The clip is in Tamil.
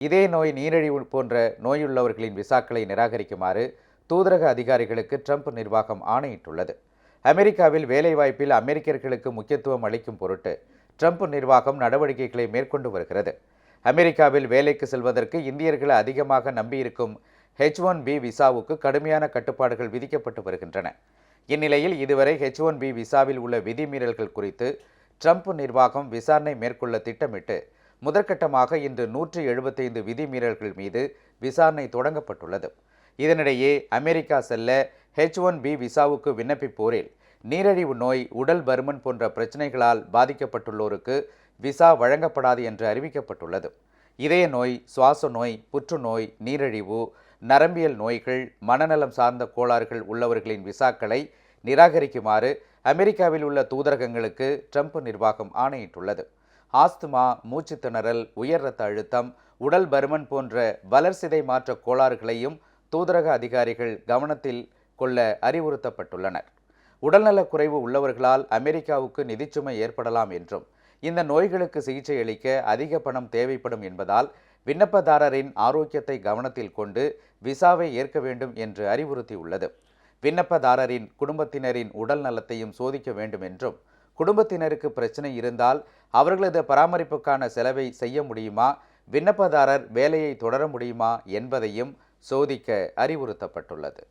இதே நோய் நீரிழிவு போன்ற நோயுள்ளவர்களின் விசாக்களை நிராகரிக்குமாறு தூதரக அதிகாரிகளுக்கு ட்ரம்ப் நிர்வாகம் ஆணையிட்டுள்ளது. அமெரிக்காவில் வேலைவாய்ப்பில் அமெரிக்கர்களுக்கு முக்கியத்துவம் அளிக்கும் பொருட்டு ட்ரம்ப் நிர்வாகம் நடவடிக்கைகளை மேற்கொண்டு வருகிறது. அமெரிக்காவில் வேலைக்கு செல்வதற்கு இந்தியர்களை அதிகமாக நம்பியிருக்கும் ஹெச் ஒன் பி விசாவுக்கு கடுமையான கட்டுப்பாடுகள் விதிக்கப்பட்டு வருகின்றன. இந்நிலையில் இதுவரை ஹெச் ஒன் பி விசாவில் உள்ள விதிமீறல்கள் குறித்து ட்ரம்ப் நிர்வாகம் விசாரணை மேற்கொள்ள திட்டமிட்டு முதற்கட்டமாக இன்று நூற்றி எழுபத்தைந்து விதிமீறல்கள் மீது விசாரணை தொடங்கப்பட்டுள்ளது. இதனிடையே அமெரிக்கா செல்ல ஹெச் ஒன் பி விசாவுக்கு விண்ணப்பிப்போரில் நீரிழிவு நோய் உடல் பருமன் போன்ற பிரச்சனைகளால் பாதிக்கப்பட்டுள்ளோருக்கு விசா வழங்கப்படாது என்று அறிவிக்கப்பட்டுள்ளது. இதய நோய் சுவாச நோய் புற்றுநோய் நீரிழிவு நரம்பியல் நோய்கள் மனநலம் சார்ந்த கோளாறுகள் உள்ளவர்களின் விசாக்களை நிராகரிக்குமாறு அமெரிக்காவில் உள்ள தூதரகங்களுக்கு ட்ரம்ப் நிர்வாகம் ஆணையிட்டுள்ளது. ஆஸ்துமா மூச்சுத்திணறல் உயர் ரத்த அழுத்தம் உடல் பருமன் போன்ற வளர்சிதை மாற்ற கோளாறுகளையும் தூதரக அதிகாரிகள் கவனத்தில் கொள்ள அறிவுறுத்தப்பட்டுள்ளனர். உடல்நலக் குறைவு உள்ளவர்களால் அமெரிக்காவுக்கு நிதிச்சுமை ஏற்படலாம் என்றும் இந்த நோய்களுக்கு சிகிச்சை அளிக்க அதிக பணம் தேவைப்படும் என்பதால் விண்ணப்பதாரரின் ஆரோக்கியத்தை கவனத்தில் கொண்டு விசாவை ஏற்க வேண்டும் என்று அறிவுறுத்தியுள்ளது. விண்ணப்பதாரரின் குடும்பத்தினரின் உடல் நலத்தையும் சோதிக்க வேண்டும் என்றும் குடும்பத்தினருக்கு பிரச்சனை இருந்தால் அவர்களது பராமரிப்புக்கான செலவை செய்ய முடியுமா? விண்ணப்பதாரர் வேலையை தொடர முடியுமா? என்பதையும் சோதிக்க அறிவுறுத்தப்பட்டுள்ளது.